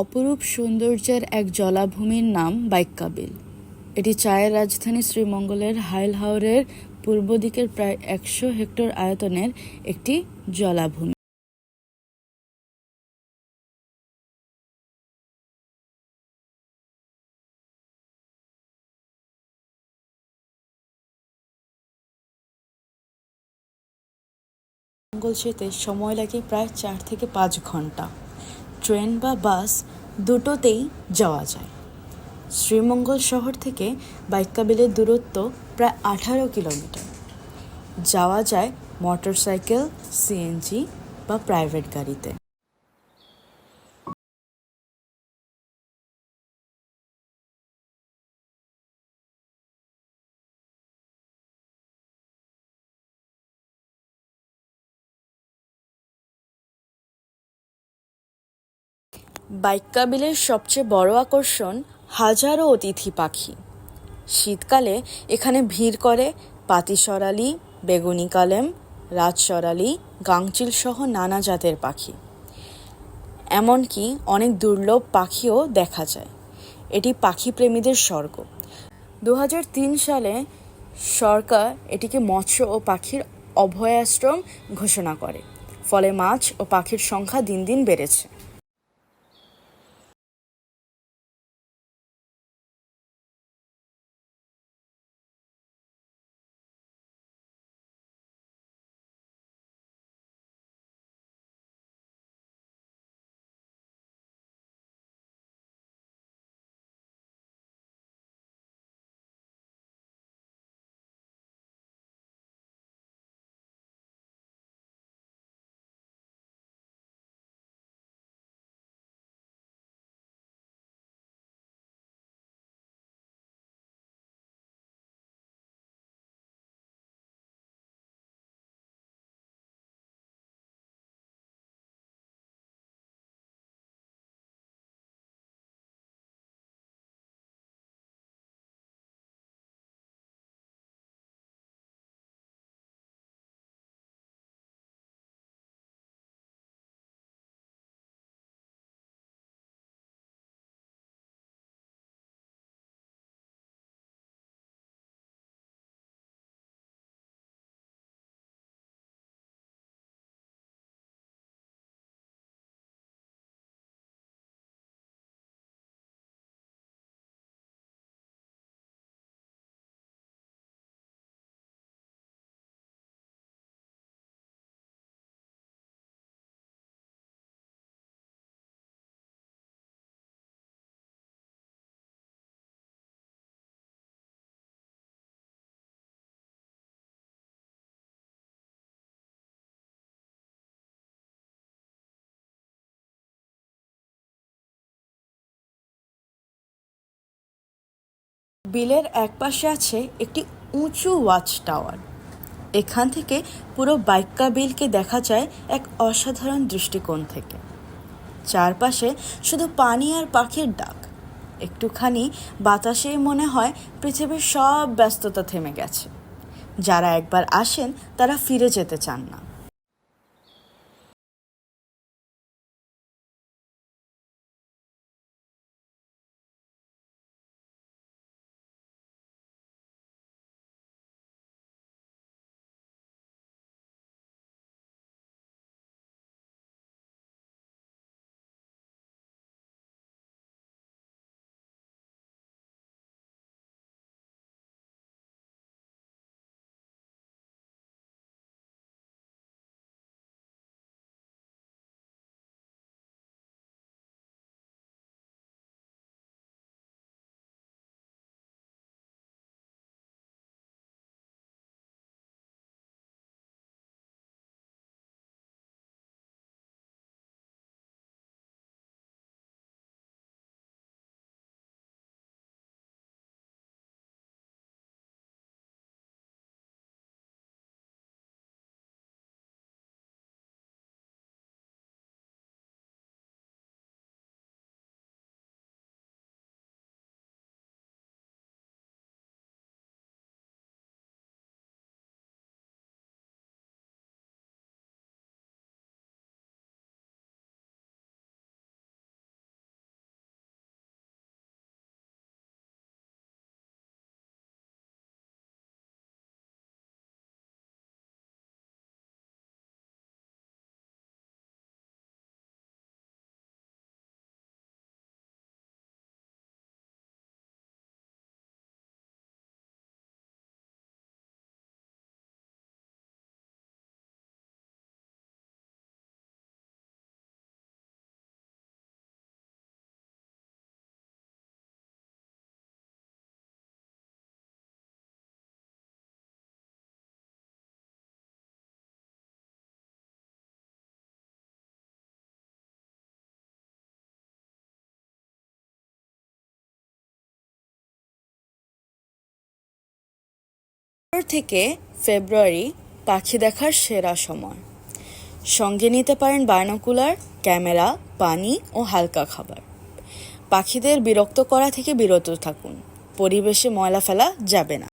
অপরূপ সৌন্দর্যের এক জলাভূমির নাম বাইক্কাবিল। এটি চায়ের রাজধানী শ্রীমঙ্গলের হাইল হাওরের পূর্ব দিকের প্রায় একশো হেক্টর আয়তনের একটি জলাভূমি। সময় লাগে প্রায় চার থেকে পাঁচ ঘণ্টা। ট্রেন বা বাস দুটোতেই যাওয়া যায়। শ্রীমঙ্গল শহর থেকে বাইকাবিলের দূরত্ব প্রায় আঠারো কিলোমিটার। যাওয়া যায় মোটর সাইকেল সিএনজি বা প্রাইভেট গাড়িতে। বাইক্কাবিলের সবচেয়ে বড় আকর্ষণ হাজারো অতিথি পাখি। শীতকালে এখানে ভিড় করে পাতিসরালি, বেগুনি কালেম, রাজসরালি গাংচিল সহ নানা জাতের পাখি। এমনকি অনেক দুর্লভ পাখিও দেখা যায়। এটি পাখি প্রেমীদের স্বর্গ। দু হাজার তিন সালে সরকার এটিকে মৎস্য ও পাখির অভয়াশ্রম ঘোষণা করে। ফলে মাছ ও পাখির সংখ্যা দিন দিন বেড়েছে। বিলের একপাশে আছে একটি উঁচু ওয়াচ টাওয়ার। এখান থেকে পুরো বাইক্কা বিলকে দেখা যায় এক অসাধারণ দৃষ্টিকোণ থেকে। চারপাশে শুধু পানি আর পাখির ডাক। একটুখানি বাতাসেই মনে হয় পৃথিবীর সব ব্যস্ততা থেমে গেছে। যারা একবার আসেন, তারা ফিরে যেতে চান না। থেকে ফেব্রুয়ারি পাখি দেখার সেরা সময়। সঙ্গে নিতে পারেন বায়নকুলার, ক্যামেরা, পানি ও হালকা খাবার। পাখিদের বিরক্ত করা থেকে বিরত থাকুন। পরিবেশে ময়লা ফেলা যাবে না।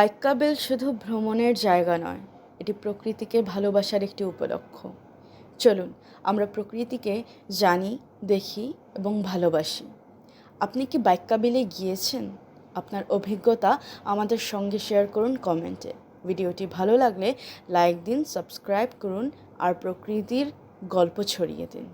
বাইক্যাবেল শুধু ভ্রমণের জায়গা নয়, এটি প্রকৃতিকে ভালোবাসার একটি উপলক্ষ। চলুন, আমরা প্রকৃতিকে জানি, দেখি এবং ভালোবাসি। আপনি কি বাইক্যাবেলে গিয়েছেন? আপনার অভিজ্ঞতা আমাদের সঙ্গে শেয়ার করুন কমেন্টে। ভিডিওটি ভালো লাগলে লাইক দিন, সাবস্ক্রাইব করুন আর প্রকৃতির গল্প ছড়িয়ে দিন।